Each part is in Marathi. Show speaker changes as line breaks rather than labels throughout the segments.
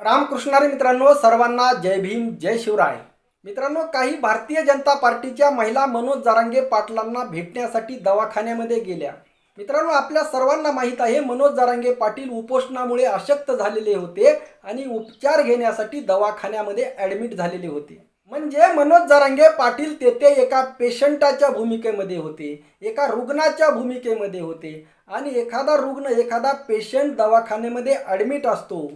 रामकृष्णारे मित्रांनो सर्वांना जय भीम जय शिवराय. मित्रांनो काही भारतीय जनता पार्टीच्या महिला मनोज जारांगे पाटलांना भेटण्यासाठी दवाखान्यामध्ये गेल्या. मित्रांनो आपल्या सर्वांना माहीत आहे मनोज जारांगे पाटील उपोषणामुळे अशक्त झालेले होते आणि उपचार घेण्यासाठी दवाखान्यामध्ये ॲडमिट झालेले होते. म्हणजे मनोज जारांगे पाटील तेथे एका पेशंटाच्या भूमिकेमध्ये होते एका रुग्णाच्या भूमिकेमध्ये होते आणि एखादा रुग्ण एखादा पेशंट दवाखान्यामध्ये ॲडमिट असतो.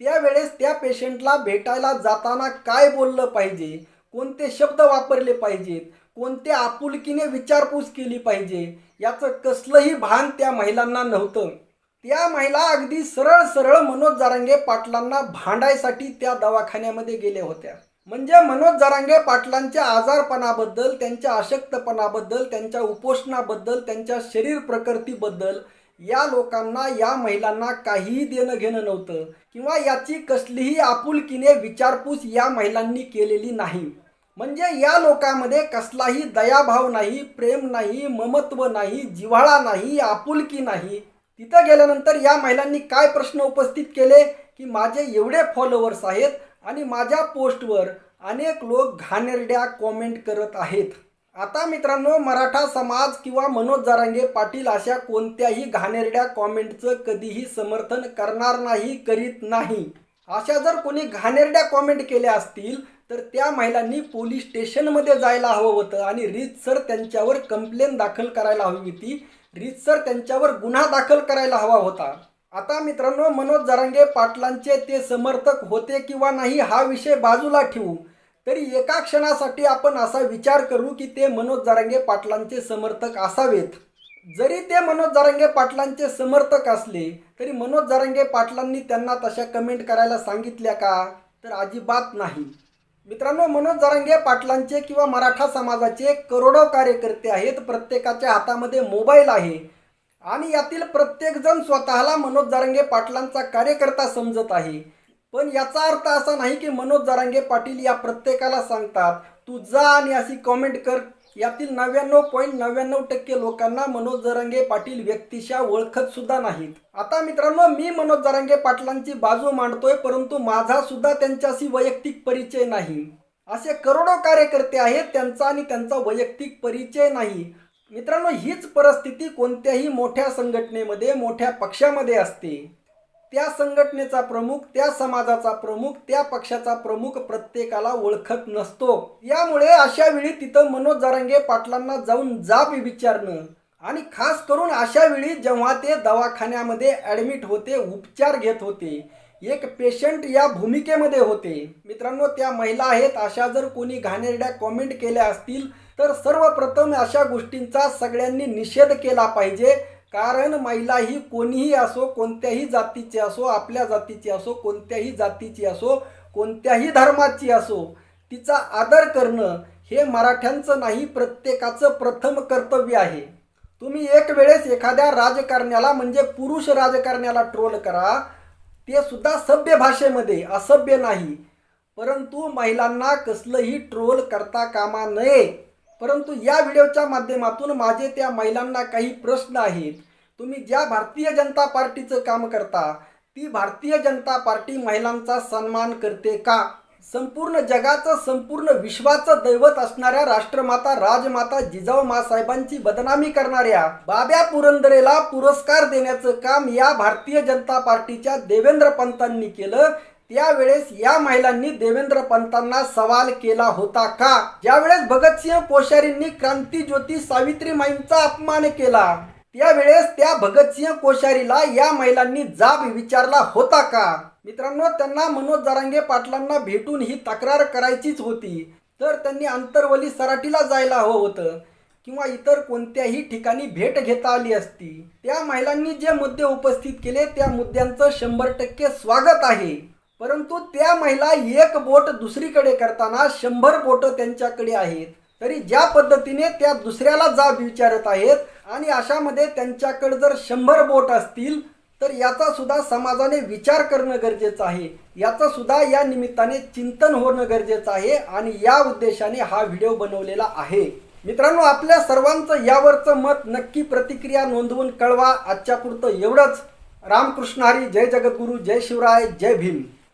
त्यावेळेस त्या पेशंटला भेटायला जाताना काय बोललं पाहिजे? कोणते शब्द वापरले पाहिजेत? कोणत्या आपुलकीने विचारपूस केली पाहिजे? याचं कसलंही भान त्या महिलांना नव्हतं. त्या महिला अगदी सरळ सरळ मनोज जारांगे पाटलांना भांडायसाठी त्या दवाखान्यामध्ये गेल्या होत्या. म्हणजे मनोज जारांगे पाटलांच्या आजारपणाबद्दल त्यांच्या अशक्तपणाबद्दल त्यांच्या उपोषणाबद्दल त्यांच्या शरीर प्रकृतीबद्दल या लोकांना या महिलांना काहीही देणं घेणं नव्हतं. किंवा याची कसलीही आपुलकीने विचारपूस या महिलांनी केलेली नाही. म्हणजे या लोकांमध्ये कसलाही दयाभाव नाही प्रेम नाही ममत्व नाही जिव्हाळा नाही आपुलकी नाही. तिथं गेल्यानंतर या महिलांनी काय प्रश्न उपस्थित केले? की माझे एवढे फॉलोअर्स आहेत आणि माझ्या पोस्टवर अनेक लोक घाणेरड्या कॉमेंट करत आहेत. आता मित्रांनो मराठा समाज किंवा मनोज जारांगे पाटील अशा कोणत्याही घाणेरड्या कॉमेंटचं कधीही समर्थन करणार नाही करीत नाही. अशा जर कोणी घाणेरड्या कॉमेंट केल्या असतील तर त्या महिलांनी पोलीस स्टेशनमध्ये जायला हवं होतं आणि रीतसर त्यांच्यावर कंप्लेन दाखल करायला हवी होती. रीतसर त्यांच्यावर गुन्हा दाखल करायला हवा होता. आता मित्रांनो मनोज जरांगे पाटलांचे ते समर्थक होते किंवा नाही हा विषय बाजूला ठेवू. तरी एका क्षणासाठी आपण असा विचार करू की ते मनोज जरांगे पाटलांचे समर्थक असावेत. जरी ते मनोज जरांगे पाटलांचे समर्थक असले तरी मनोज जरांगे पाटलांनी त्यांना तशा कमेंट करायला सांगितल्या का? तर अजिबात नाही. मित्रांनो मनोज जरांगे पाटलांचे किंवा मराठा समाजाचे करोडो कार्यकर्ते आहेत प्रत्येकाच्या हातामध्ये मोबाईल आहे. आणि यातील प्रत्येकजण स्वतःला मनोज जारंगे पाटलांचा कार्यकर्ता समजत आहे. पण याचा अर्थ असा नाही की मनोज जरांगे पाटील या प्रत्येकाला सांगतात. तू जा आणि अशी कॉमेंट कर. यातील नव्याण्णव पॉईंट नव्याण्णव टक्के लोकांना मनोज जरांगे पाटील व्यक्तिशा ओळखत सुद्धा नाहीत. आता मित्रांनो मी मनोज जरांगे पाटलांची बाजू मांडतोय परंतु माझा सुद्धा त्यांच्याशी वैयक्तिक परिचय नाही. असे करोडो कार्यकर्ते आहेत त्यांचा आणि त्यांचा वैयक्तिक परिचय नाही. मित्रांनो हीच परिस्थिती कोणत्याही मोठ्या संघटनेमध्ये मोठ्या पक्षामध्ये असते. त्या संघटनेचा प्रमुख त्या समाजाचा प्रमुख त्या पक्षाचा प्रमुख प्रत्येकाला ओळखत नसतो. यामुळे अशा वेळी तिथं मनोज जरंगे पाटलांना जाऊन जाब विचारणं आणि खास करून अशा वेळी जेव्हा ते दवाखान्यामध्ये ॲडमिट होते उपचार घेत होते एक पेशंट या भूमिकेमध्ये होते. मित्रांनो त्या महिला आहेत अशा जर कोणी घाणेरड्या कॉमेंट केल्या असतील तर सर्वप्रथम अशा गोष्टींचा सगळ्यांनी निषेध केला पाहिजे. कारण महिला ही कोणीही असो कोणत्याही जातीची असो आपल्या जातीची असो कोणत्याही जातीची असो कोणत्याही धर्माची असो तिचा आदर करणं हे मराठ्यांचं नाही प्रत्येकाचं प्रथम कर्तव्य आहे. तुम्ही एक वेळेस एखाद्या राजकारण्याला म्हणजे पुरुष राजकारण्याला ट्रोल करा ते सुद्धा सभ्य भाषेमध्ये असभ्य नाही. परंतु महिलांना कसलंही ट्रोल करता कामा नये. परंतु या व्हिडिओच्या माध्यमातून माझे त्या महिलांना काही प्रश्न आहेत. तुम्ही ज्या भारतीय जनता पार्टीचं काम करता ती भारतीय जनता पार्टी महिलांचा सन्मान करते का? संपूर्ण जगाचं संपूर्ण विश्वाचं दैवत असणाऱ्या राष्ट्रमाता राजमाता जिजाऊ मासाहेबांची बदनामी करणाऱ्या बाब्या पुरंदरेला पुरस्कार देण्याचं काम या भारतीय जनता पार्टीच्या देवेंद्र पंतांनी केलं. त्यावेळेस या महिलांनी देवेंद्र पंतांना सवाल केला होता का? ज्यावेळेस भगतसिंह कोश्यारींनी क्रांती ज्योती सावित्रीमाईंचा अपमान केला त्यावेळेस त्या भगतसिंह कोश्यारीला या महिलांनी जाब विचारला होता का? मित्रांनो त्यांना मनोज जरांगे पाटलांना भेटून ही तक्रार करायचीच होती. तर त्यांनी अंतरवली सराटीला जायला हवं होतं किंवा इतर कोणत्याही ठिकाणी भेट घेता आली असती. त्या महिलांनी जे मुद्दे उपस्थित केले त्या मुद्द्यांचं शंभर टक्के स्वागत आहे. परंतु त्या महिला एक बोट दुसरीकडे करताना शंभर बोट त्यांच्याकडे आहेत. तरी ज्या पद्धतीने त्या दुसऱ्याला जाब विचारत आहेत आणि अशामध्ये त्यांच्याकडे जर शंभर बोट असतील तर याचा सुद्धा समाजाने विचार करणं गरजेचं आहे. याचं सुद्धा या निमित्ताने चिंतन होणं गरजेचं आहे आणि या उद्देशाने हा व्हिडिओ बनवलेला आहे. मित्रांनो आपल्या सर्वांचं यावरचं मत नक्की प्रतिक्रिया नोंदवून कळवा. आजच्या पुरतं एवढंच. रामकृष्ण हरी जय जगद्गुरू जय शिवराय जय भीम.